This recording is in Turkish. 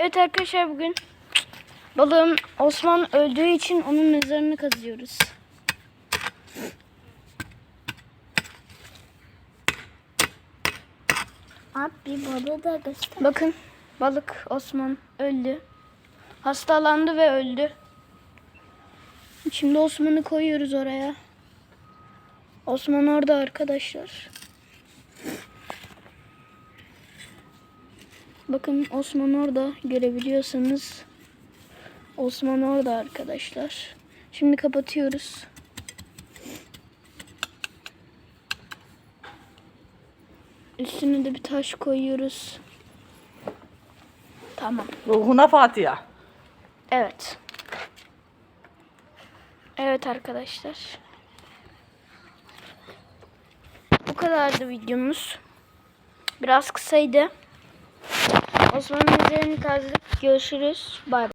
Evet arkadaşlar bugün balığım Osman öldüğü için onun mezarını kazıyoruz. Abi balığı da göster. Bakın balık Osman öldü. Hastalandı ve öldü. Şimdi Osman'ı koyuyoruz oraya. Osman orada arkadaşlar. Bakın Osman orada görebiliyorsanız. Osman orada arkadaşlar. Şimdi kapatıyoruz. Üstüne de bir taş koyuyoruz. Tamam. Ruhuna Fatiha. Evet. Evet arkadaşlar. Bu kadardı videomuz. Biraz kısaydı. Osman'ın üzerine kazdık. Görüşürüz. Bay bay.